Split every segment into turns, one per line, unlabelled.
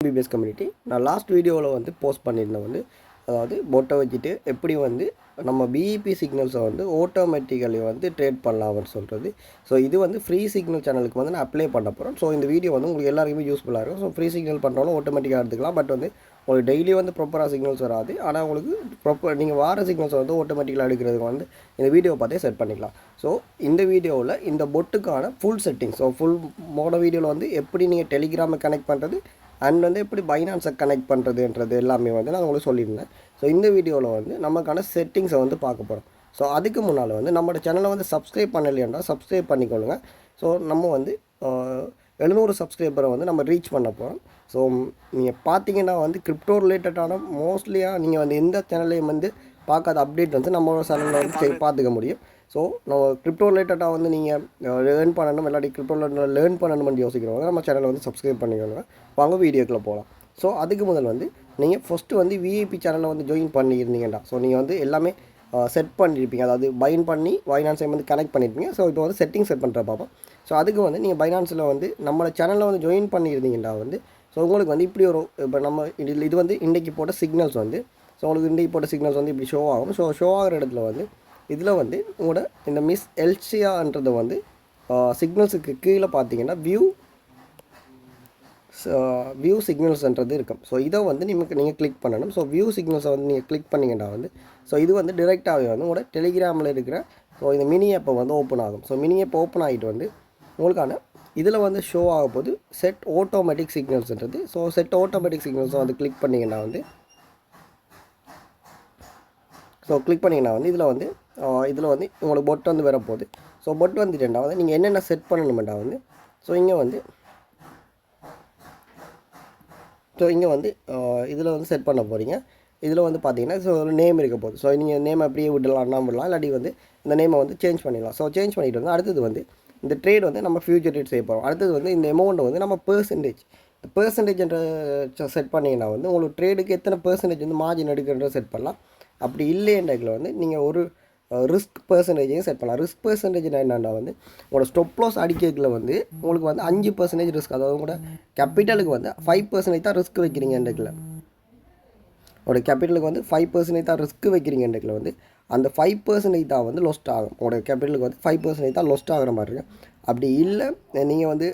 PBS community நான் last வீடியோவில் வந்து போஸ்ட் பண்ணியிருந்தேன் வந்து அதாவது பொட்டை வச்சுட்டு எப்படி வந்து நம்ம பிஇபி சிக்னல்ஸை வந்து ஆட்டோமேட்டிக்கலி வந்து ட்ரேட் பண்ணலாம்னு சொல்கிறது ஸோ இது வந்து ஃப்ரீ சிக்னல் சேனலுக்கு வந்து நான் அப்ளை பண்ண போகிறேன் ஸோ இந்த வீடியோ வந்து உங்களுக்கு எல்லாருக்குமே யூஸ்ஃபுல்லாக இருக்கும். ஸோ ஃப்ரீ சிக்னல் பண்ணுறவங்க ஆட்டோமேட்டிக்காக எடுத்துக்கலாம். பட் வந்து உங்களுக்கு டெய்லி வந்து ப்ராப்பராக சிக்னல்ஸ் வராது. ஆனால் உங்களுக்கு ப்ராப்பர் நீங்கள் வார சிக்னல்ஸ் வந்து ஆட்டோமேட்டிக்கலாக எடுக்கிறதுக்கு வந்து இந்த வீடியோ பார்த்தே செட் பண்ணிக்கலாம். ஸோ இந்த வீடியோவில் இந்த பொட்டுக்கான ஃபுல் செட்டிங் ஸோ ஃபுல் மோட வீடியோவில் வந்து எப்படி நீங்கள் டெலிகிராமை கனெக்ட் பண்ணுறது அண்ட் வந்து எப்படி பைனான்ஸை கனெக்ட் பண்ணுறதுன்றது எல்லாமே வந்து நான் உங்களுக்கு சொல்லியிருந்தேன். ஸோ இந்த வீடியோவில் வந்து நமக்கான செட்டிங்ஸை வந்து பார்க்க போகிறோம் ஸோ அதுக்கு முன்னால் வந்து நம்மளோட சேனலை வந்து சப்ஸ்கிரைப் பண்ணலையாண்டா சப்ஸ்கிரைப் பண்ணிக்கொள்ளுங்க. ஸோ நம்ம வந்து எழுநூறு சப்ஸ்கிரைபரை வந்து நம்ம ரீச் பண்ண போகிறோம் ஸோ நீங்கள் பார்த்தீங்கன்னா வந்து கிரிப்டோ ரிலேட்டடான மோஸ்ட்லியாக நீங்கள் வந்து எந்த சேனல்லையும் வந்து பார்க்காத அப்டேட் வந்து நம்மளோட சேனலில் வந்து பார்த்துக்க முடியும். ஸோ நம்ம கிரிப்டோ ரிலேட்டடாக வந்து நீங்கள் லேர்ன் பண்ணணும் இல்லாட்டி கிரிப்டோ லேர்ன் பண்ணணும்னு யோசிக்கிறவங்க நம்ம சேனலை வந்து சப்ஸ்கிரைப் பண்ணிக்கோங்க. வாங்க வீடியோக்குள்ளே போகலாம் ஸோ அதுக்கு முதல் வந்து நீங்கள் ஃபஸ்ட்டு வந்து விஐபி சேனலில் வந்து ஜாயின் பண்ணியிருந்தீங்கடா. ஸோ நீங்கள் வந்து எல்லாமே செட் பண்ணியிருப்பீங்க அதாவது பைன் பண்ணி பைனான்ஸை வந்து கனெக்ட் பண்ணியிருப்பீங்க ஸோ இப்போ வந்து செட்டிங் செட் பண்ணுற பார்ப்போம் ஸோ அதுக்கு வந்து நீங்கள் பைனான்ஸில் வந்து நம்மளோட சேனலில் வந்து ஜாயின் பண்ணியிருந்தீங்கடா வந்து ஸோ உங்களுக்கு வந்து இப்படி ஒரு இப்போ நம்ம இது இது வந்து இன்றைக்கி போட்ட சிக்னல்ஸ் வந்து ஸோ உங்களுக்கு இன்றைக்கி போட்ட சிக்னல்ஸ் வந்து இப்படி ஷோ ஆகும். ஸோ ஷோ ஆகிற இடத்துல வந்து இதில் வந்து உங்களோட இந்த மிஸ் எல்சியான்றதை வந்து சிக்னல்ஸுக்கு கீழே பார்த்தீங்கன்னா வியூ வியூ சிக்னல்ஸ்ன்றது இருக்கும். ஸோ இதை வந்து நமக்கு நீங்கள் கிளிக் பண்ணணும். ஸோ வியூ சிக்னல்ஸை வந்து நீங்கள் கிளிக் பண்ணிங்கன்னா வந்து ஸோ இது வந்து டிரெக்டாகவே வந்து உங்களோட டெலிகிராமில் இருக்கிற ஸோ இந்த மினி ஆப்பை வந்து ஓப்பன் ஆகும். ஸோ மினி ஆப் ஓப்பன் ஆகிட்டு வந்து உங்களுக்கான இதில் வந்து ஷோ ஆக போது செட் ஆட்டோமேட்டிக் சிக்னல்ஸ்ன்றது ஸோ செட் ஆட்டோமேட்டிக் சிக்னல்ஸை வந்து கிளிக் பண்ணிங்கன்னா வந்து ஸோ கிளிக் பண்ணிங்கன்னா வந்து இதில் வந்து இதில் வந்து உங்களுக்கு பொட் வந்து வரப்போகுது ஸோ பொட் வந்துட்டேன்டா வந்து நீங்கள் என்னென்ன செட் பண்ணணுமெண்டா வந்து ஸோ இங்கே வந்து ஸோ இங்கே வந்து இதில் வந்து செட் பண்ண போகிறீங்க இதில் வந்து பார்த்தீங்கன்னா ஸோ ஒரு நேம் இருக்க போகுது. ஸோ நீங்கள் நேம் அப்படியே விடலாம்னா விடலாம் இல்லாட்டி வந்து இந்த நேமை வந்து சேஞ்ச் பண்ணிடலாம். ஸோ சேஞ்ச் பண்ணிட்டு வந்து அடுத்தது வந்து இந்த ட்ரேட் வந்து நம்ம ஃபியூச்சர் ட்ரேட் செய்ய போகிறோம் அடுத்தது வந்து இந்த அமௌண்ட்டை வந்து நம்ம பர்சன்டேஜ் பர்சன்டேஜ்ன்ற செட் பண்ணிங்கன்னா வந்து உங்களுக்கு ட்ரேடுக்கு எத்தனை பர்சன்டேஜ் வந்து மார்ஜின் எடுக்கிறத செட் பண்ணலாம். அப்படி இல்லைன்றதுல வந்து நீங்கள் ஒரு ரிஸ்க் பர்சன்டேஜையும் செட் பண்ணலாம். ரிஸ்க் பர்சன்டேஜ் என்னென்னா வந்து உங்களோட ஸ்டொப் லாஸ் அடிக்கிறதுல வந்து உங்களுக்கு வந்து அஞ்சு பர்சன்டேஜ் ரிஸ்க் அதாவது உங்களோட கேபிட்டலுக்கு வந்து ஃபைவ் பர்சன்டேஜ் தான் ரிஸ்க் வைக்கிறீங்கன்றதுல உங்களோட கேபிட்டலுக்கு வந்து ஃபைவ் பர்சன்டேஜ் தான் ரிஸ்க் வைக்கிறீங்கன்றதுல வந்து அந்த ஃபைவ் பர்சன்டேஜ் தான் வந்து லொஸ்ட் ஆகும். உங்களோட கேபிட்டலுக்கு வந்து ஃபைவ் பர்சன்டேஜ் தான் லொஸ்ட் ஆகிற மாதிரி இருக்கும். அப்படி இல்லை நீங்கள் வந்து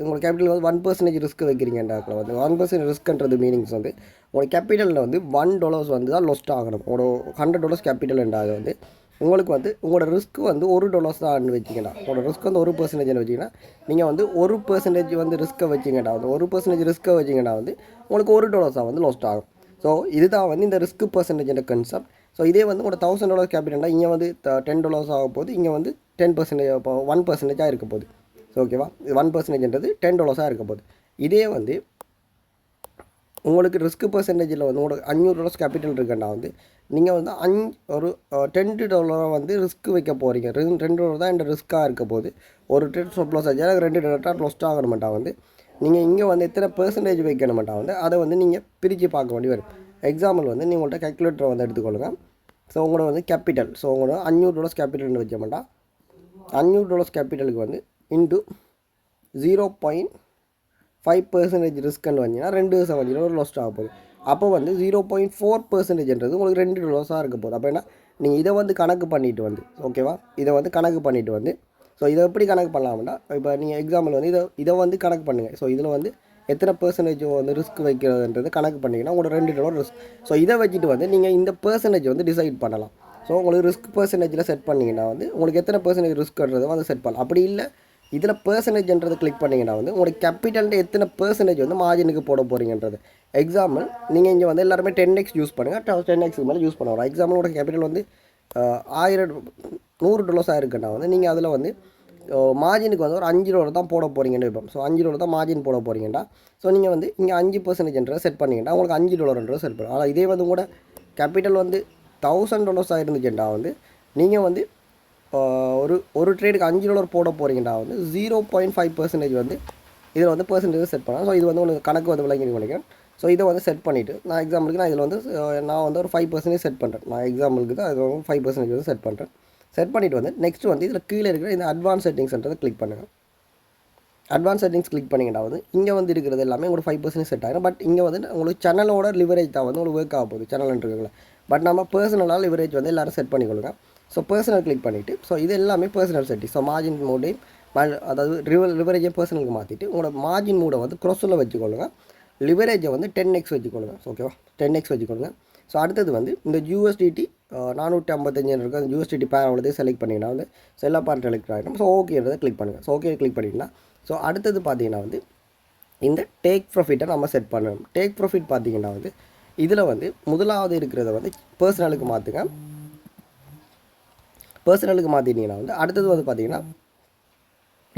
உங்களோட கேபிட்டலுக்கு வந்து ஒன் பர்சன்டேஜ் ரிஸ்க் வைக்கிறீங்கன்றதுல வந்து ஒன் பர்சன்ட் ரிஸ்க்ன்றது மீனிங்ஸ் வந்து உங்களோட கேபிட்டலில் வந்து ஒன் டாலர்ஸ் வந்து தான் லொஸ்ட் ஆகணும். உங்களோட ஹண்ட்ரட் டாலர்ஸ் கேபிட்டல் என்றாது வந்து உங்களுக்கு வந்து உங்களோட ரிஸ்க் வந்து ஒரு டாலர்ஸ் தான் வச்சிங்கன்னா உங்களோட ரிஸ்க் வந்து ஒரு பர்சன்டேஜ் வச்சிங்கன்னா நீங்கள் வந்து ஒரு பர்சன்டேஜ் வந்து ரிஸ்க்கை வச்சிங்கடா வந்து ஒரு பர்சன்டேஜ் ரிஸ்க்கை வச்சிங்கன்னா வந்து உங்களுக்கு ஒரு டாலர்ஸ் தான் வந்து லாஸ்ட் ஆகும். ஸோ இதுதான் வந்து இந்த ரிஸ்க் பர்சன்டேஜ் கன்செப்ட் ஸோ இதே வந்து உங்களோட தௌசண்ட் டாலர் கேபிட்டல்னா இங்கே வந்து டென் டாலர்ஸ் ஆக போது இங்கே வந்து டென் பர்சன்டேஜ் ஒன் பர்சன்டேஜாக இருக்க போகுது. ஸோ ஓகேவா இது ஒன் பர்சன்டேஜ்ன்றது டென் டாலர்ஸாக இருக்க போகுது. இதே வந்து உங்களுக்கு ரிஸ்க் பர்சன்டேஜில் வந்து உங்களுக்கு அஞ்சூறு டாலர்ஸ் கேபிட்டல் இருக்குன்னா வந்து நீங்கள் வந்து அஞ் ஒரு டென் டாலராக வந்து ரிஸ்க் வைக்க போகிறீங்க ரெண்டு ரெண்டு டாலர் தான் இந்த ரிஸ்க்காக இருக்க போது ஒரு ட்ரெட் ப்ளஸ் ஆச்சு ரெண்டு டேட்டாக லொஸ்ட் ஆகணுமாட்டா வந்து நீங்கள் இங்கே வந்து எத்தனை பெர்சன்டேஜ் வைக்கணுமாட்டா வந்து அதை வந்து நீங்கள் பிரித்து பார்க்க வேண்டி வரும். எக்ஸாம்பிள் வந்து நீங்கள் உங்கள்கிட்ட கேல்குலேட்டரை வந்து எடுத்துக்கொள்ளுங்க. ஸோ உங்களோட வந்து கேபிட்டல் ஸோ உங்களோட அஞ்சூறு டாலர்ஸ் கேபிட்டல்னு வைக்க மாட்டா அஞ்சூறு டாலர்ஸ் கேபிட்டலுக்கு வந்து into zero point five percentage ரிஸ்க்குன்னு வந்தீங்கன்னா ரெண்டு செவன்டி ஒரு லாஸ் ஆக போகுது. அப்போ வந்து ஜீரோ பாயிண்ட் ஃபோர் பர்சன்டேஜ்ன்றது உங்களுக்கு ரெண்டு லாஸாக இருக்க போகுது. அப்போ என்ன? நீங்கள் இதை வந்து கணக்கு பண்ணிட்டு வந்து ஓகேவா இதை வந்து கணக்கு பண்ணிட்டு வந்து ஸோ இதை எப்படி கணக்கு பண்ணலாம்னா இப்போ நீங்கள் எக்ஸாம்பிள் வந்து இதை இதை வந்து கணக்கு பண்ணுங்கள் ஸோ இதில் வந்து எத்தனை பர்சன்டேஜ் வந்து ரிஸ்க் வைக்கிறதுன்றது கணக்கு பண்ணிங்கன்னா உங்களோட ரெண்டு டாலர் ரிஸ்க் ஸோ இதை வச்சுட்டு வந்து நீங்கள் இந்த பர்சன்டேஜ் வந்து டிசைட் பண்ணலாம். ஸோ உங்களுக்கு ரிஸ்க் பர்சன்டேஜில் செட் பண்ணிங்கன்னா வந்து உங்களுக்கு எத்தனை பர்சன்டேஜ் ரிஸ்க்ன்றதை வந்து செட் பண்ணலாம். அப்படி இல்லை இதில் பர்சன்டேஜ்ன்றது கிளிக் பண்ணிங்கன்னா வந்து உங்களுக்கு கேபிட்டல்ட்டு எத்தனை பர்சன்டேஜ் வந்து மார்ஜினுக்கு போட போகிறீங்கன்றது எக்ஸாம்பிள் நீங்கள் இங்கே வந்து எல்லாருமே டென் எக்ஸ் யூஸ் பண்ணுங்கள் டென் எக்ஸ்க்கு மேலே யூஸ் பண்ணுவோம் எக்ஸாம்பிளோட கேபிட்டல் வந்து ஆயிரம் நூறு டாலர்ஸாக இருக்குன்னா வந்து நீங்கள் அதில் வந்து மார்ஜினுக்கு வந்து ஒரு அஞ்சு டாலர் தான் போட போகிறீங்கன்னு வைப்போம். ஸோ அஞ்சு டாலர் தான் மார்ஜின் போட போகிறீங்கடா ஸோ நீங்கள் வந்து இங்கே அஞ்சு பர்சன்டேஜ்ன்றதை செட் பண்ணிங்கன்னா உங்களுக்கு அஞ்சு டாலர்ன்றதை செட் பண்ணும் ஆனால் இதே வந்து கூட கேபிட்டல் வந்து தௌசண்ட் டாலர்ஸாக இருந்துச்சுன்னா வந்து நீங்கள் வந்து ஒரு ஒரு ட்ரேடுக்கு அஞ்சு டாலர் போட போகிறீங்கடா வந்து ஜீரோ பாயிண்ட் ஃபைவ் பர்சன்டேஜ் வந்து இதில் வந்து பர்சன்டேஜ் செட் பண்ணலாம். ஸோ இது வந்து உங்களுக்கு கணக்கு வந்து விளங்கி நினைக்கிறேன் ஸோ இதை வந்து செட் பண்ணிவிட்டு நான் எக்ஸாம்பிளுக்கு நான் இதில் வந்து நான் வந்து ஒரு ஃபைவ் பர்சன்டேஜ் செட் பண்ணுறேன் நான் எக்ஸாம்பிளுக்கு தான் இது வந்து ஃபைவ் பர்சன்டேஜ் வந்து செட் பண்ணுறேன் செட் பண்ணிவிட்டு வந்து நெக்ஸ்ட் வந்து இதில் கீழே இருக்கிற இந்த அட்வான்ஸ் செட்டிங்ஸ்ன்றதை கிளிக் பண்ணுங்கள் அட்வான்ஸ் செட்டிங்ஸ் கிளிக் பண்ணிங்கன்னா வந்து இங்கே வந்து இருக்கிறது எல்லாமே உங்களுக்கு ஃபைவ் பர்சன்ட் செட் ஆகிடும் பட் இங்கே வந்து உங்களுக்கு சேனலோட லிவரேஜ் தான் வந்து உங்களுக்கு ஒர்க் ஆக போகுது. சேனல் பட் நம்ம பர்சனலாக லிவரேஜ் வந்து எல்லோரும் செட் பண்ணிக்கொள்ளுங்க. ஸோ பர்சனல் கிளிக் பண்ணிவிட்டு ஸோ இது எல்லாமே பர்சனல் செட்டிங் ஸோ மார்ஜின் மோடையும் அதாவது ரிவர் லிவரேஜை பர்சனலுக்கு மாற்றிட்டு உங்களோட மார்ஜின் மூடை வந்து க்ரொஸில் வச்சுக்கொள்ளுங்க. லிவரேஜை வந்து டென் எக்ஸ் வச்சுக்கொள்ளுங்க. ஓகேவா டென் எக்ஸ் வச்சுக்கொள்ளுங்க. ஸோ அடுத்தது வந்து இந்த யூஎஸ்டிடி நானூற்றி ஐம்பத்தஞ்சு இருக்குது. அந்த யூஎஸ்டிடி பேர் அவ்வளோதையும் செலக்ட் பண்ணிங்கன்னா வந்து ஸோ எல்லா பார்ட் செலக்ட் ஆகிடும் ஸோ ஓகேன்றதை கிளிக் பண்ணுங்கள் ஸோ ஓகே கிளிக் பண்ணிங்கன்னா ஸோ அடுத்தது பார்த்தீங்கன்னா வந்து இந்த டேக் ப்ராஃபிட்டை நம்ம செட் பண்ணணும். டேக் ப்ராஃபிட் பார்த்தீங்கன்னா வந்து இதில் வந்து முதலாவது இருக்கிறத வந்து பர்சனலுக்கு மாற்றுங்க பர்சனலுக்கு மாற்றிட்டீங்கன்னா வந்து அடுத்தது வந்து பார்த்தீங்கன்னா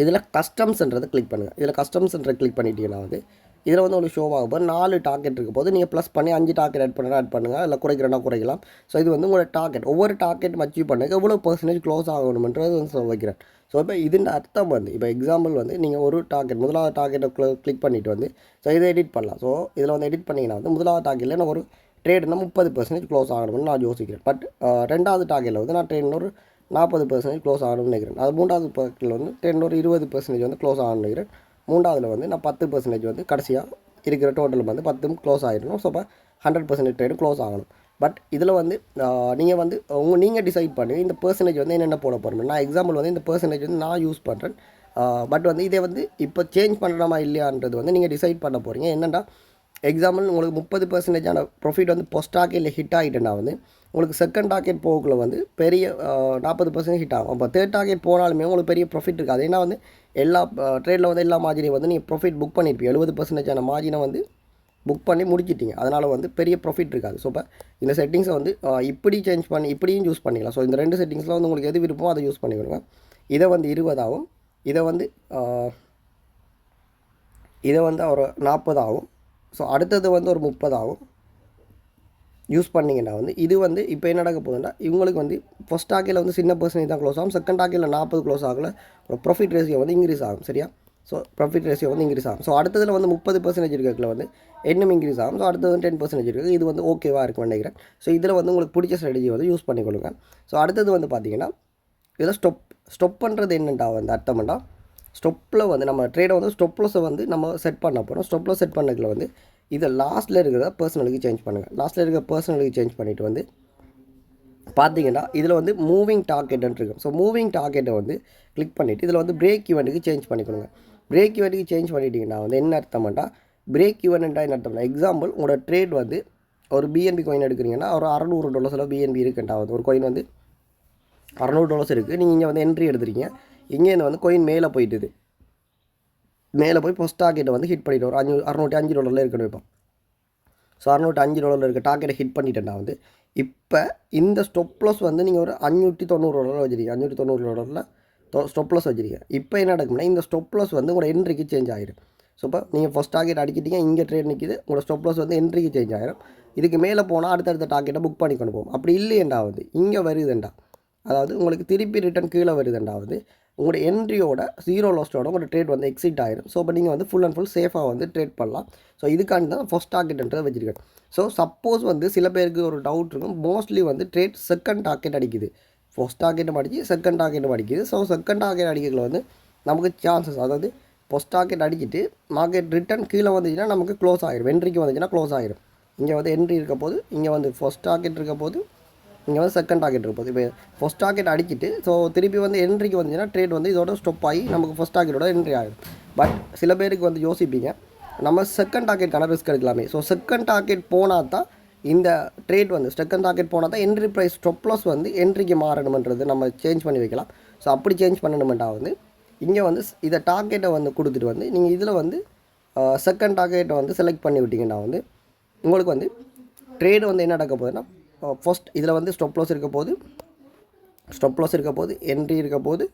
இதில் கஸ்டம்ஸ்ன்றதை கிளிக் பண்ணுங்கள் இதில் கஸ்டம்ஸ்ன்ற கிளிக் பண்ணிட்டீங்கன்னா வந்து இதில் வந்து உங்களுக்கு ஷோ ஆகும். போது நாலு டார்கெட் இருக்கும் போது நீங்கள் ப்ளஸ் பண்ணி அஞ்சு டார்கெட் ஆட் பண்ணுறா ஆட் பண்ணுங்கள் இல்லை குறைக்கிறனா குறைக்கலாம். ஸோ இது வந்து உங்களோட டார்கெட் ஒவ்வொரு டார்கெட் அச்சீவ் பண்ணுங்க எவ்வளோ பர்சன்டேஜ் க்ளோஸ் ஆகணுன்றது வந்து சொல்ல வைக்கிறேன். ஸோ இப்போ இதன் அர்த்தம் வந்து இப்போ எக்ஸாம்பிள் வந்து நீங்கள் ஒரு டார்கெட் முதலாவது டார்கெட்டை கிளிக் பண்ணிவிட்டு வந்து ஸோ இதை எடிட் பண்ணலாம். ஸோ இதில் வந்து எடிட் பண்ணிங்கன்னா வந்து முதலாவது டார்கெட்டில் நான் ஒரு ட்ரேட்னா முப்பது பர்சன்டேஜ் க்ளோஸ் ஆகணும்னு நான் யோசிக்கிறேன். பட் ரெண்டாவது டார்கெட்டில் வந்து நான் ட்ரேட்னு ஒரு நாற்பது பர்சன்டேஜ் க்ளோஸ் ஆகணும்னு நினைக்கிறேன். அது மூன்றாவது பக்கத்தில் வந்து டென் ஒரு இருபது பர்சன்டேஜ் வந்து க்ளோஸ் ஆகணும்னு நினைக்கிறேன். மூன்றாவதுல வந்து நான் பத்து பர்சன்டேஜ் வந்து கடைசியாக இருக்கிற டோட்டல் வந்து பத்தும் க்ளோஸ் ஆகிடணும் ஸோ இப்போ ஹண்ட்ரட் பர்சன்டேஜ் ட்ரேடும் க்ளோஸ் ஆகணும். பட் இதில் வந்து நீங்கள் வந்து உங்கள் நீங்கள் டிசைட் பண்ணி இந்த பர்சன்டேஜ் வந்து என்னென்ன போட போகிறோம் நான் எக்ஸாம்பிள் வந்து இந்த பர்சன்டேஜ் வந்து நான் யூஸ் பண்ணுறேன் பட் வந்து இதை வந்து இப்போ சேஞ்ச் பண்ணலாமா இல்லையான்றது வந்து நீங்கள் டிசைட் பண்ண போகிறீங்க என்னென்னா எக்ஸாம்பிள் உங்களுக்கு முப்பது பர்சன்டேஜான ப்ராஃபிட் வந்து ஃபஸ்ட் இல்லை ஹிட் ஆகிட்டேன்னா வந்து உங்களுக்கு செகண்ட் டாக்கெட் போகக்குள்ள வந்து பெரிய நாற்பது பர்சன்ட் ஹிட் ஆகும். அப்போ தேர்ட் டாக்கெட் போனாலுமே உங்களுக்கு பெரிய ப்ராஃபிட் இருக்காது. ஏன்னா வந்து எல்லா ட்ரேடில் வந்து எல்லா மார்ஜினையும் வந்து நீங்கள் ப்ராஃபிட் புக் பண்ணியிருப்பீங்க எழுபது பர்சன்டேஜான மார்ஜினை வந்து புக் பண்ணி முடிச்சிட்டிங்க. அதனால் வந்து பெரிய ப்ராஃபிட் இருக்காது. ஸோ இப்போ இந்த செட்டிங்ஸை வந்து இப்படி சேஞ்ச் பண்ணி இப்படியும் யூஸ் பண்ணிக்கலாம். ஸோ இந்த ரெண்டு செட்டிங்ஸில் வந்து உங்களுக்கு எது விருப்பமோ அதை யூஸ் பண்ணிக்கணுங்க இதை வந்து இருபதாகும். இதை வந்து இதை வந்து ஒரு நாற்பதாகும் ஸோ அடுத்தது வந்து ஒரு முப்பதாகும். யூஸ் பண்ணிங்கன்னா வந்து இது வந்து இப்போ என்ன நடக்க போகுதுன்னா இவங்களுக்கு வந்து ஃபஸ்ட் டாக்கில் வந்து சின்ன பர்சன்டேஜ் தான் க்ளோஸ் ஆகும். செகண்ட் டாக்கில் நாற்பது க்ளோஸ் ஆகல. ப்ராஃபிட் ரேஷியோ வந்து இன்க்ரீஸ் ஆகும் சரியா? ஸோ ப்ராஃபிட் ரேஷியோ வந்து இன்க்ரீஸ் ஆகும். ஸோ அடுத்ததில் வந்து முப்பது பர்சன்டேஜ் இருக்கிறதுல வந்து இன்னும் இன்க்ரீஸ் ஆகும். ஸோ அடுத்தது வந்து டென் பர்சன்டேஜ் இருக்குது இது வந்து ஓகேவாக இருக்கும் நினைக்கிறேன். ஸோ இதில் வந்து உங்களுக்கு பிடிச்ச ஸ்ட்ராட்டஜி வந்து யூஸ் பண்ணிக்கொள்ளுங்க. ஸோ அடுத்தது வந்து பார்த்தீங்கன்னா இதில் ஸ்டொப் ஸ்டொப் பண்ணுறது என்னண்டா வந்து அர்த்தம்னா ஸ்டொப்பில் வந்து நம்ம ட்ரேடை வந்து ஸ்டொப்லஸை வந்து நம்ம செட் பண்ண போகிறோம் ஸ்டொப்பில் செட் பண்ணதில் வந்து இதை லாஸ்ட்டில் இருக்கிறத பர்சனலுக்கு சேஞ்ச் பண்ணுங்கள் லாஸ்ட்டில் இருக்கிற பர்சனலுக்கு சேஞ்ச் பண்ணிவிட்டு வந்து பார்த்தீங்கன்னா இதில் வந்து மூவிங் டார்கெட்டுன்னு இருக்கும் ஸோ மூவிங் டார்கெட்டை வந்து கிளிக் பண்ணிவிட்டு இதில் வந்து பிரேக் ஈவெண்ட்டுக்கு சேஞ்ச் பண்ணிக்கணுங்க. பிரேக் ஈவெண்ட்டுக்கு சேஞ்ச் பண்ணிட்டீங்கன்னா வந்து என்ன அர்த்தம்னா பிரேக் ஈவெண்ட்டா என்ன அர்த்தம்னா எக்ஸாம்பிள் உங்களோட ட்ரேட் வந்து ஒரு பிஎன்பி கோயின் எடுக்கிறீங்கன்னா ஒரு அறநூறு டாலர்ஸில் பிஎன்பி இருக்குண்டா வந்து ஒரு கோயின் வந்து அறநூறு டாலர்ஸ் இருக்குது நீங்கள் இங்கே வந்து என்ட்ரி எடுத்துறீங்க இங்கேருந்து வந்து கோயின் மேலே போயிட்டுது. மேலே போய் ஃபஸ்ட் டார்கெட்டை வந்து ஹிட் பண்ணிட்டு ஒரு அஞ்சு அறுநூற்றி அஞ்சு டாலரில் இருக்கணும் இப்போ. ஸோ அறுநூற்றி அஞ்சு டாலரில் இருக்க டார்கெட்டை ஹிட் பண்ணிட்டேன்னா வந்து இப்போ இந்த ஸ்டொப்லஸ் வந்து நீங்கள் ஒரு அஞ்சூற்றி தொண்ணூறு டாலர் வச்சுருக்கீங்க. அஞ்சூற்றி தொண்ணூறு டாலரில் ஸ்டொப்லஸ் வச்சுருக்கீங்க. இப்போ என்ன நடக்கும்னா இந்த ஸ்டொப்லஸ் வந்து உங்களோட என்ட்ரிக்கு சேஞ்ச் ஆகிடும் ஸோ இப்போ நீங்கள் ஃபஸ்ட் டார்கெட் அடிக்கிட்டீங்க இங்கே ட்ரேட் நிற்கிது உங்களோட ஸ்டொப்லஸ் வந்து என்ட்ரிக்கு சேஞ்ச் ஆகிடும் இதுக்கு மேலே போனால் அடுத்தடுத்த டார்கெட்டை புக் பண்ணி கொண்டு போகும் அப்படி இல்லையேண்டா வந்து இங்கே வருதுண்டா. அதாவது உங்களுக்கு திருப்பி ரிட்டன் கீழே வருதுண்டா வந்து உங்களோட என்ட்ரியோட ஜீரோ லாஸ்டோட உங்களோட ட்ரேட் வந்து எக்ஸிட் ஆயிடும் ஸோ இப்போ நீங்கள் வந்து ஃபுல் அண்ட் ஃபுல் சேஃபாக வந்து ட்ரேட் பண்ணலாம். ஸோ இதுக்காண்டி தான் ஃபஸ்ட் டார்கெட்ன்றதை வச்சுருக்கேன். ஸோ சப்போஸ் வந்து சில பேருக்கு ஒரு டவுட் இருக்கும். மோஸ்ட்லி வந்து ட்ரேட் செகண்ட் டார்கெட் அடிக்குது. ஃபஸ்ட் டார்கெட்டும் அடிச்சு செகண்ட் டார்கெட்டும் அடிக்குது. ஸோ செகண்ட் டார்கெட் அடிக்கிறதுல வந்து நமக்கு சான்சஸ் அதாவது ஃபஸ்ட் டார்கெட் அடிக்கிட்டு மார்க்கெட் ரிட்டர்ன் கீழே வந்துச்சுன்னா நமக்கு க்ளோஸ் ஆகிடும் என்ட்ரிக்கு வந்துச்சுன்னா க்ளோஸ் ஆகிடும் இங்கே வந்து என்ட்ரி இருக்க போது இங்கே வந்து ஃபஸ்ட் டார்கெட் இருக்க போது இங்கே வந்து செகண்ட் டார்கெட் இருப்போம் இப்போ ஃபஸ்ட் டார்கெட் அடிச்சிட்டு ஸோ திருப்பி வந்து என்ட்ரிக்கு வந்துச்சுன்னா ட்ரேட் வந்து இதோட ஸ்டாப் ஆகி நமக்கு ஃபஸ்ட் டார்கெட்டோட என்ட்ரி ஆகிடும் பட் சில பேருக்கு வந்து யோசிப்பீங்க நம்ம செகண்ட் டார்கெட்கான ரிஸ்க் எடுக்கலாமே. ஸோ செகண்ட் டார்கெட் போனால் தான் இந்த ட்ரேட் வந்து செகண்ட் டார்கெட் போனால் தான் என்ட்ரி ப்ரைஸ் ஸ்டொப்லஸ் வந்து என்ட்ரிக்கு மாறணுமன்றது நம்ம சேஞ்ச் பண்ணி வைக்கலாம். ஸோ அப்படி சேஞ்ச் பண்ணணுமெண்டா வந்து இங்கே வந்து இதை டார்கெட்டை வந்து கொடுத்துட்டு வந்து நீங்கள் இதில் வந்து செகண்ட் டார்கெட்டை வந்து செலக்ட் பண்ணி விட்டிங்கன்னா வந்து உங்களுக்கு வந்து ட்ரேடு வந்து என்ன நடக்க போகுதுன்னா ஃபஸ்ட் இதில் வந்து ஸ்டொப் லாஸ் இருக்க போது ஸ்டொப் லாஸ் இருக்க போது என்ட்ரி இருக்க போது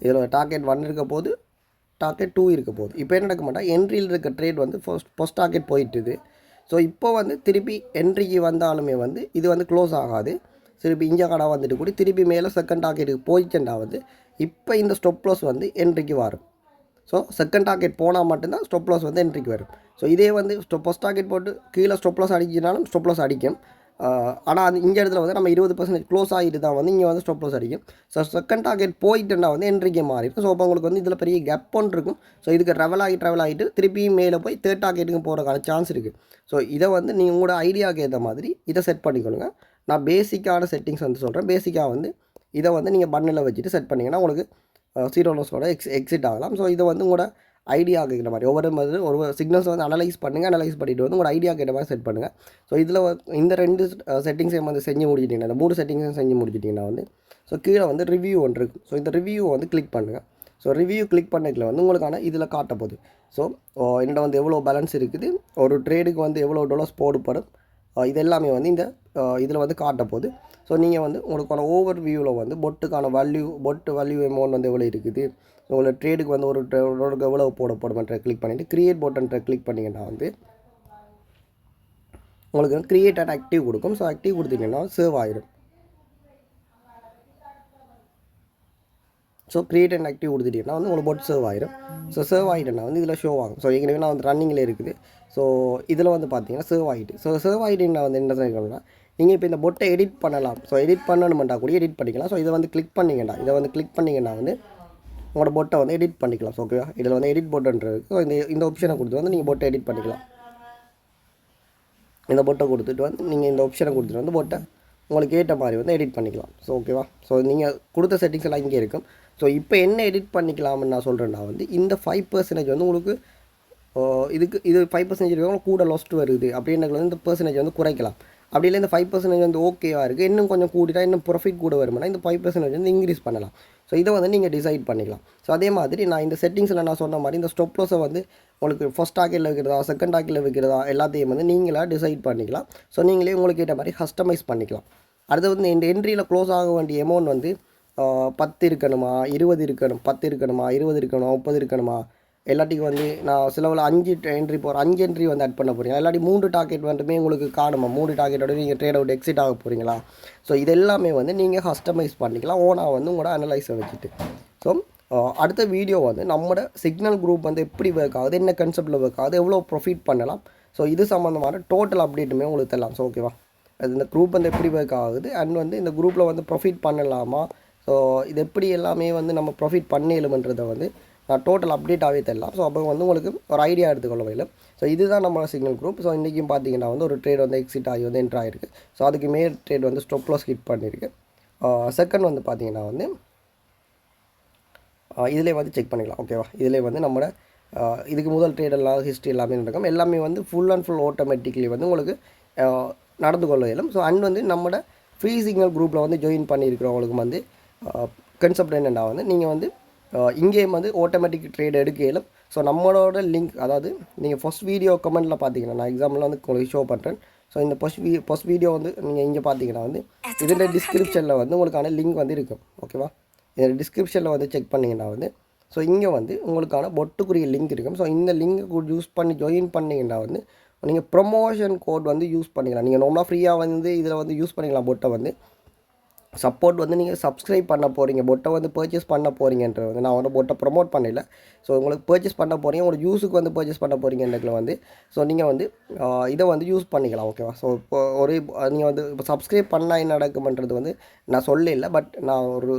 இதில் டார்கெட் ஒன் இருக்க போது டார்கெட் டூ இருக்க போகுது இப்போ என்ன நடக்க மாட்டா? என்ட்ரியில் இருக்க ட்ரேட் வந்து ஃபஸ்ட் ஃபஸ்ட் டார்கெட் போயிட்டுது. ஸோ இப்போ வந்து திருப்பி என்ட்ரிக்கு வந்தாலுமே வந்து இது வந்து க்ளோஸ் ஆகாது. திருப்பி இங்கே கடை வந்துட்டு கூட திருப்பி மேலே செகண்ட் டார்கெட்டுக்கு போயிச்சண்டா வந்து இப்போ இந்த ஸ்டொப் லாஸ் வந்து என்ட்ரிக்கு வரும். ஸோ செகண்ட் டார்கெட் போனால் மட்டும்தான் ஸ்டொப் லாஸ் வந்து என்ட்ரிக்கு வரும். ஸோ இதே வந்து ஸ்டொப் ஃபஸ்ட் டார்கெட் போட்டு கீழே ஸ்டொப் லாஸ் அடிச்சினாலும் ஸ்டொப் லாஸ் அடிக்கும். ஆனால் அது இங்கே இடத்துல வந்து நம்ம இருபது பர்சன்டேஜ் க்ளோஸ் ஆகிட்டு தான் வந்து இங்கே வந்து ஸ்டாப் லாஸ் அடிக்கும். ஸோ செகண்ட் டார்கெட் போயிட்டுனா வந்து என்ட்ரிக்கே மாறிடும் ஸோ அப்போ உங்களுக்கு வந்து இதில் பெரிய கெப் ஒன்று இருக்கும். ஸோ இதுக்கு ட்ராவல் ஆகி ட்ராவல் ஆகிட்டு திருப்பியும் மேலே போய் தேர்ட் டார்கெட்டுக்கு போகிறதுக்கான சான்ஸ் இருக்குது ஸோ இதை வந்து நீங்கள் உங்களோட ஐடியாவுக்கு ஏற்ற மாதிரி இதை செட் பண்ணிக்கொள்ளுங்க நான் பேசிக்கான செட்டிங்ஸ் வந்து சொல்கிறேன் பேசிக்காக வந்து இதை வந்து நீங்கள் பன்னில் வச்சுட்டு செட் பண்ணிங்கன்னா உங்களுக்கு ஜீரோ லோஸோட எக்ஸ் எக்ஸிட் ஆகலாம். ஸோ இதை வந்து உங்களோட ஐடியா கேட்குற மாதிரி. ஒவ்வொரு மாதிரி ஒரு சிக்னல்ஸ் வந்து அனலைஸ் பண்ணுங்கள் அனலைஸ் பண்ணிட்டு வந்து உங்களோட ஐடியா கேட்ட மாதிரி செட் பண்ணுங்கள் ஸோ இதில் இந்த ரெண்டு செட்டிங்ஸையும் வந்து செஞ்சு முடிச்சிட்டிங்கன்னா இந்த மூணு செட்டிங்ஸையும் செஞ்சு முடிச்சிட்டிங்கன்னா வந்து ஸோ கீழே வந்து ரிவ்யூ ஒன்று இருக்குது ஸோ இந்த ரிவ்யூ வந்து கிளிக் பண்ணுங்கள் ஸோ ரிவ்யூ கிளிக் பண்ணதில் வந்து உங்களுக்கான இதில் காட்ட போகுது ஸோ என்னோட வந்து எவ்வளோ பேலன்ஸ் இருக்குது? ஒரு ட்ரேடுக்கு வந்து எவ்வளோ டாலர்ஸ் போடப்படும் இது எல்லாமே வந்து இந்த இதில் வந்து காட்ட போகுது. ஸோ நீங்கள் வந்து உங்களுக்கான ஓவர் வியூவில் வந்து பொட்டுக்கான வேல்யூ பொட்டு வேல்யூ அமௌண்ட் வந்து எவ்வளோ இருக்குது? உங்களை ட்ரேடுக்கு வந்து ஒரு ட்ரேடுக்கு எவ்வளோ போடப்படுமென்ற கிளிக் பண்ணிவிட்டு க்ரியேட் பட்டன்ற கிளிக் பண்ணிங்கன்னா வந்து உங்களுக்கு க்ரியேட் அண்ட் ஆக்டிவ் கொடுக்கும். ஸோ ஆக்டிவ் கொடுத்தீங்கன்னா சேவ் ஆயிடும் ஸோ க்ரியேட் அண்ட் ஆக்டிவ் கொடுத்துட்டீங்கன்னா வந்து உங்களுக்கு பொட் சேவ் ஆயிடும் ஸோ சேவ் ஆகிட்டேன்னா வந்து இதில் ஷோ ஆகும். ஸோ ஏற்கனவே நான் வந்து ரன்னிங்கில் இருக்குது. ஸோ இதில் வந்து பார்த்தீங்கன்னா சர்வ் ஆகிட்டு. ஸோ சேவ் நான் வந்து என்ன சொல்லணும்னா நீங்கள் இப்போ இந்த பொட்டை எடிட் பண்ணலாம். ஸோ எடிட் பண்ணணுமெண்டா கூட எடிட் பண்ணிக்கலாம். ஸோ இதை வந்து கிளிக் பண்ணிங்கன்னா இதை வந்து கிளிக் பண்ணிங்கன்னா வந்து உங்களோட பொட்டை வந்து எடிட் பண்ணிக்கலாம். ஸோ ஓகேவா இதில் வந்து எடிட் பொட்டுன்றது ஸோ இந்த இந்த ஆப்ஷனை கொடுத்து வந்து நீங்கள் பொட்டை எடிட் பண்ணிக்கலாம். இந்த பொட்டை கொடுத்துட்டு வந்து நீங்கள் இந்த ஆப்ஷனை கொடுத்துட்டு வந்து பொட்டை உங்களுக்கு ஏற்ற மாதிரி வந்து எடிட் பண்ணிக்கலாம். ஸோ ஓகேவா ஸோ நீங்கள் கொடுத்த செட்டிங்ஸ் எல்லாம் இங்கே இருக்கும். ஸோ இப்போ என்ன எடிட் பண்ணிக்கலாம்னு நான் சொல்கிறேன்னா வந்து இந்த ஃபைவ் பர்சன்டேஜ் வந்து உங்களுக்கு இதுக்கு இது ஃபைவ் பர்சன்டேஜ் இருக்கவங்க கூட லாஸ்ட் வருது. அப்படின்றதுல வந்து இந்த பர்சன்டேஜ் வந்து குறைக்கலாம். அப்படி இல்லை இந்த ஃபைவ் பர்சன்டேஜ் வந்து ஓகேவாக இருக்குது இன்னும் கொஞ்சம் கூட்டிட்டா இன்னும் ப்ராஃபிட் கூட வருமானா இந்த ஃபைவ் பர்சன்டேஜ் வந்து இன்க்ரீஸ் பண்ணலாம். ஸோ இதை வந்து நீங்கள் டிசைட் பண்ணிக்கலாம். ஸோ அதே மாதிரி நான் இந்த செட்டிங்ஸில் நான் சொன்ன மாதிரி இந்த ஸ்டொப் லாஸை வந்து உங்களுக்கு ஃபஸ்ட் டாக்கில் வைக்கிறதா செகண்ட் டாக்கில் வைக்கிறதா எல்லாத்தையும் வந்து நீங்களாக டிசைட் பண்ணிக்கலாம். ஸோ நீங்களே உங்களுக்கு ஏற்ற மாதிரி கஸ்டமைஸ் பண்ணிக்கலாம். அடுத்து வந்து இந்த என்ட்ரியில் க்ளோஸ் ஆக வேண்டிய அமௌண்ட் வந்து பத்து இருக்கணுமா இருபது இருக்கணும் பத்து இருக்கணுமா இருபது இருக்கணுமா முப்பது இருக்கணுமா எல்லாத்துக்கும் வந்து நான் சிலவில் அஞ்சு என்ட்ரி போகிறேன் அஞ்சு என்ட்ரி வந்து ஆட் பண்ண போகிறீங்க இல்லாட்டி மூன்று டார்கெட் வந்துட்டுமே உங்களுக்கு காணுமா? மூணு டார்கெட்டோட நீங்கள் ட்ரேட் அவுட் எக்ஸிட் ஆக போகிறீங்களா ஸோ இது எல்லாமே வந்து நீங்கள் கஸ்டமைஸ் பண்ணிக்கலாம். ஓனாக வந்து உங்களோட அனலைஸை வச்சுட்டு. ஸோ அடுத்த வீடியோ வந்து நம்மளோட சிக்னல் குரூப் வந்து எப்படி ஒர்க் ஆகுது என்ன கன்செப்டில் ஒர்க் ஆகுது எவ்வளோ ப்ரொஃபிட் பண்ணலாம்? ஸோ இது சம்மந்தமான டோட்டல் அப்டேட்டுமே உங்களுக்கு தரலாம். ஸோ ஓகேவா அது இந்த குரூப் வந்து எப்படி ஒர்க் ஆகுது அண்ட் வந்து இந்த குரூப்பில் வந்து ப்ரொஃபிட் பண்ணலாமா? ஸோ இது எப்படி எல்லாமே வந்து நம்ம ப்ரொஃபிட் பண்ணிடலுமன்றதை வந்து டோட்டல் அப்டேட்டாகவே தரலாம் ஸோ அப்போ வந்து உங்களுக்கு ஒரு ஐடியா எடுத்துக்கொள்ள வகையில் ஸோ இதுதான் நம்ம சிக்னல் குரூப் ஸோ இன்றைக்கும் பார்த்தீங்கன்னா வந்து ஒரு ட்ரேட் வந்து எக்ஸிட் ஆகி வந்து என்ட்ரு ஆகிருக்கு ஸோ அதுக்கு மேல் ட்ரேட் வந்து ஸ்டொப்லாஸ் ஹிட் பண்ணியிருக்கு செகண்ட் வந்து பார்த்தீங்கன்னா வந்து uh, இதிலே வந்து செக் பண்ணிக்கலாம். ஓகேவா இதிலே வந்து நம்மளோட uh, இதுக்கு முதல் ட்ரேட் எல்லாம் ஹிஸ்ட்ரி எல்லாமே நடக்கும். எல்லாமே வந்து ஃபுல் அண்ட் ஃபுல் ஆட்டோமேட்டிக்லி வந்து உங்களுக்கு uh, நடந்து கொள்ள இயலும். ஸோ அண்ட் வந்து நம்மளோட ஃப்ரீ சிக்னல் குரூப்பில் வந்து ஜாயின் பண்ணியிருக்கிறவங்களுக்கு வந்து கன்செப்ட் என்னென்னா வந்து நீங்கள் வந்து இங்கேயும் வந்து ஆட்டோமேட்டிக் ட்ரேட் எடுக்க இயலும் ஸோ நம்மளோட லிங்க் அதாவது நீங்கள் ஃபஸ்ட் வீடியோ கமெண்ட்டில் பார்த்தீங்கன்னா நான் எக்ஸாம்பிள் வந்து உங்களுக்கு ஷோ பண்ணுறேன் ஸோ இந்த ஃபஸ்ட் வீ ஃபஸ்ட் வீடியோ வந்து நீங்கள் இங்கே பார்த்தீங்கன்னா வந்து இதில் டிஸ்கிரிப்ஷனில் வந்து உங்களுக்கான லிங்க் வந்து இருக்கும் ஓகேவா இதில் டிஸ்கிரிப்ஷனில் வந்து செக் பண்ணிங்கன்னா வந்து ஸோ இங்கே வந்து உங்களுக்கான பொட்டுக்குரிய லிங்க் இருக்கும். ஸோ இந்த லிங்க் யூஸ் பண்ணி ஜாயின் பண்ணிங்கன்னா வந்து நீங்கள் ப்ரொமோஷன் கோட் வந்து யூஸ் பண்ணிக்கலாம் நீங்கள் நார்மலாக ஃப்ரீயாக வந்து இதில் வந்து யூஸ் பண்ணிக்கலாம் பொட்டை வந்து சப்போர்ட் வந்து நீங்கள் சப்ஸ்கிரைப் பண்ண போகிறீங்க பொட்டை வந்து பர்ச்சேஸ் பண்ண போகிறீங்கன்ற வந்து நான் வந்து பொட்டை ப்ரொமோட் பண்ணல. ஸோ உங்களுக்கு பர்ச்சேஸ் பண்ண போகிறீங்க உங்களுக்கு யூஸுக்கு வந்து பர்ச்சேஸ் பண்ண போகிறீங்கன்றதுல வந்து ஸோ நீங்கள் வந்து இதை வந்து யூஸ் பண்ணிக்கலாம் ஓகேவா ஸோ இப்போ ஒரு நீங்கள் வந்து இப்போ சப்ஸ்கிரைப் பண்ணால் என்ன நடக்கும்ன்றது வந்து நான் சொல்லல. பட் நான் ஒரு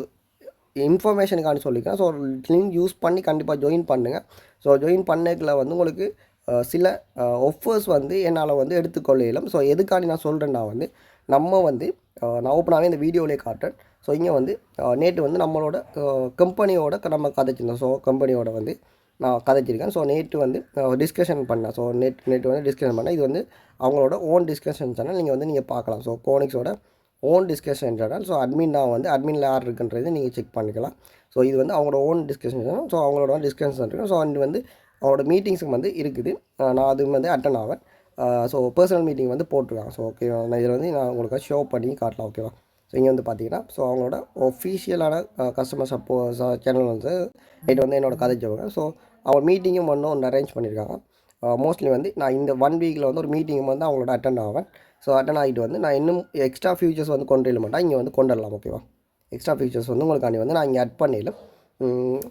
இன்ஃபர்மேஷனுக்காண்டி சொல்லிக்கிறேன். ஸோ லிங்க் யூஸ் பண்ணி கண்டிப்பாக ஜாயின் பண்ணுங்கள் ஸோ ஜாயின் பண்ணதுல வந்து உங்களுக்கு சில ஒஃபர்ஸ் வந்து என்னால் வந்து எடுத்துக்கொள்ள இயலும். ஸோ எதுக்காண்டி நான் சொல்கிறேன்னா வந்து நம்ம வந்து நான் ஓப்பனாகவே இந்த வீடியோவிலே காட்டுறேன். ஸோ இங்கே வந்து நேற்று வந்து நம்மளோட கம்பெனியோட நம்ம கதைச்சிருந்தோம். ஸோ கம்பெனியோட வந்து நான் கதைச்சிருக்கேன். ஸோ நேற்று வந்து டிஸ்கஷன் பண்ணேன். ஸோ நேற்று நேற்று வந்து டிஸ்கஷன் பண்ணேன். இது வந்து அவங்களோட ஓன் டிஸ்கஷன் சேனல் நீங்கள் வந்து நீங்கள் பார்க்கலாம். So கோனிக்ஸோட own discussion channel so admin நான் வந்து அட்மினில் யார் இருக்குன்றது நீங்கள் செக் பண்ணிக்கலாம். ஸோ இது வந்து அவங்களோட ஓன் டிஸ்கஷன் சேனல் ஸோ அவங்களோட டிஸ்கஷன் இருக்கும் ஸோ அண்ட் வந்து அவங்களோட மீட்டிங்ஸுக்கு வந்து இருக்குது. நான் அது வந்து அட்டன் ஆவேன். ஸோ பர்சனல் மீட்டிங் வந்து போட்டிருக்காங்க. ஸோ ஓகே நான் இதில் வந்து நான் உங்களுக்கு ஷோ பண்ணி காட்டலாம் ஓகேவா ஸோ இங்கே வந்து பார்த்தீங்கன்னா ஸோ அவங்களோட ஒஃபிஷியலான கஸ்டமர் சப்போ சேனல் வந்து நைட்டு வந்து என்னோட கதை சொல்லுங்க ஸோ அவங்க மீட்டிங்கும் ஒன்றும் ஒன்று அரேஞ்ச் பண்ணியிருக்காங்க. மோஸ்ட்லி வந்து நான் இந்த ஒன் வீக்கில் வந்து ஒரு மீட்டிங் வந்து அவங்களோட அட்டன் ஆவேன். ஸோ அட்டன் ஆகிட்டு வந்து நான் இன்னும் எக்ஸ்ட்ரா ஃபியூச்சர்ஸ் வந்து கொண்டு வர மாட்டேன். இங்கே வந்து கொண்டு வரலாம் ஓகேவா எக்ஸ்ட்ரா ஃபியூச்சர்ஸ் வந்து உங்களுக்காண்டி வந்து நான் இங்கே அட் பண்ணிடலாம்.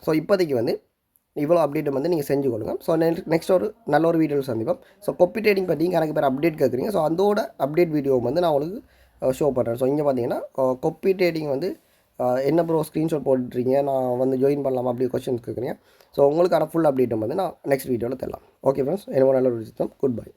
ஸோ இப்போதைக்கு வந்து இவ்வளோ அப்டேட் வந்து நீங்கள் செஞ்சு கொடுங்க ஸோ நெக்ஸ்ட் ஒரு நல்ல ஒரு வீடியோவில் சந்திப்போம். ஸோ கொப்பி ட்ரேடிங் பற்றி எனக்கு பேர் அப்டேட் கேட்குறீங்க ஸோ அதோட அப்டேட் வீடியோ வந்து நான் உங்களுக்கு ஷோ பண்ணுறேன் ஸோ இங்கே பார்த்தீங்கன்னா கொப்பி ட்ரேடிங் வந்து என்ன ப்ரோ ஸ்க்ரீன்ஷாட் போட்டுருக்கீங்க? நான் வந்து ஜாயின் பண்ணலாமா? அப்படி கொஸ்டின்ஸ் கேட்குறீங்க ஸோ உங்களுக்கான ஃபுல் அப்டேட்டும் வந்து நான் நெக்ஸ்ட் வீடியோவில் தரலாம். ஓகே ஃப்ரெண்ட்ஸ் என்னோட நல்ல ஒரு விஷயம். Good bye